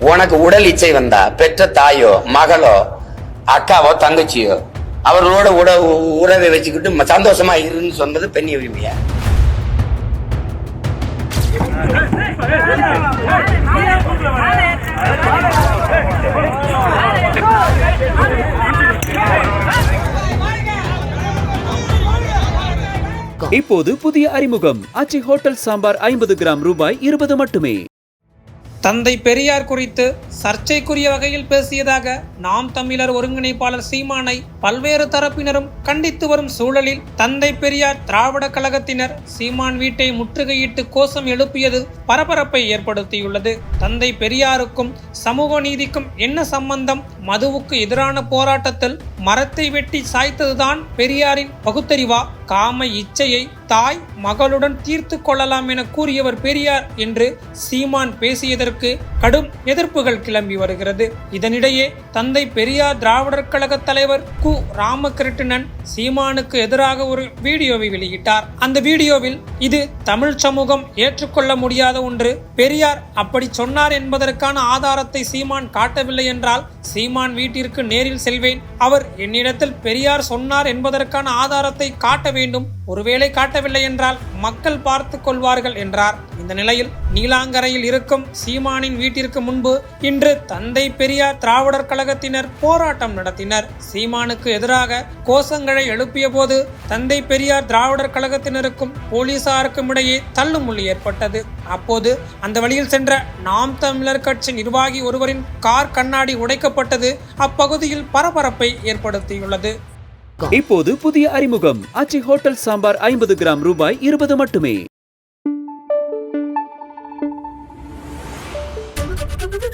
உனக்கு உடல் இச்சை வந்தா பெற்ற தாயோ மகளோ அக்காவோ தங்கச்சியோ அவர்களோட உட உறவை வச்சுக்கிட்டு சந்தோஷமா இருன்னு சொன்னது பெண் உரிமையா? இப்போது புதிய அறிமுகம். அச்சி ஹோட்டல் சாம்பார் ஐம்பது கிராம் ரூபாய் இருபது மட்டுமே. தந்தை பெரியார் குறித்து சர்ச்சைக்குரிய வகையில் பேசியதாக நாம் தமிழர் ஒருங்கிணைப்பாளர் சீமானை பல்வேறு தரப்பினரும் கண்டித்து வரும் சூழலில் தந்தை பெரியார் திராவிட கழகத்தினர் சீமான் வீட்டை முற்றுகையிட்டு கோஷம் எழுப்பியது பரபரப்பை ஏற்படுத்தியுள்ளது. தந்தை பெரியாருக்கும் சமூக நீதிக்கும் என்ன சம்பந்தம்? மதுவுக்கு எதிரான போராட்டத்தில் மரத்தை வெட்டி சாய்த்ததுதான் பெரியாரின் பகுத்தறிவா. காம இச்சையை தாய் மகளுடன் தீர்த்து கொள்ளலாம் என கூறியவர் பெரியார் என்று சீமான் பேசியதற்கு கடும் எதிர்ப்புகள் கிளம்பி வருகிறது. இதனிடையே தந்தை பெரியார் திராவிடர் கழக தலைவர் கு. ராமகிருஷ்ணன் சீமானுக்கு எதிராக ஒரு வீடியோவை வெளியிட்டார். அந்த வீடியோவில் இது தமிழ் சமூகம் ஏற்றுக்கொள்ள முடியாத ஒன்று. பெரியார் அப்படி சொன்னார் என்பதற்கான ஆதாரத்தை சீமான் காட்டவில்லை என்றால் சீமான் வீட்டிற்கு நேரில் செல்வேன். அவர் என்னிடத்தில் பெரியார் சொன்னார் என்பதற்கான ஆதாரத்தை காட்ட வேண்டும். ஒருவேளை காட்டவில்லை என்றால் மக்கள் பார்த்து கொள்வார்கள் என்றார். இந்த நிலையில் நீலாங்கரையில் இருக்கும் சீமானின் வீட்டிற்கு முன்பு இன்று தந்தை பெரியார் திராவிடர் கழகத்தினர் போராட்டம் நடத்தினர். சீமானுக்கு எதிராக கோஷங்களை எழுப்பிய போது தந்தை பெரியார் திராவிடர் கழகத்தினருக்கும் போலீசாருக்கும் இடையே தள்ளுமுள்ளி ஏற்பட்டது. அப்போது அந்த வழியில் சென்ற நாம் தமிழர் கட்சி நிர்வாகி ஒருவரின் கார் கண்ணாடி உடைக்கப்பட்டது. அப்பகுதியில் பரபரப்பை ஏற்படுத்தியுள்ளது. இப்போது புதிய அறிமுகம். அச்சி ஹோட்டல் சாம்பார் ஐம்பது கிராம் ரூபாய் இருபது மட்டுமே. Thank you.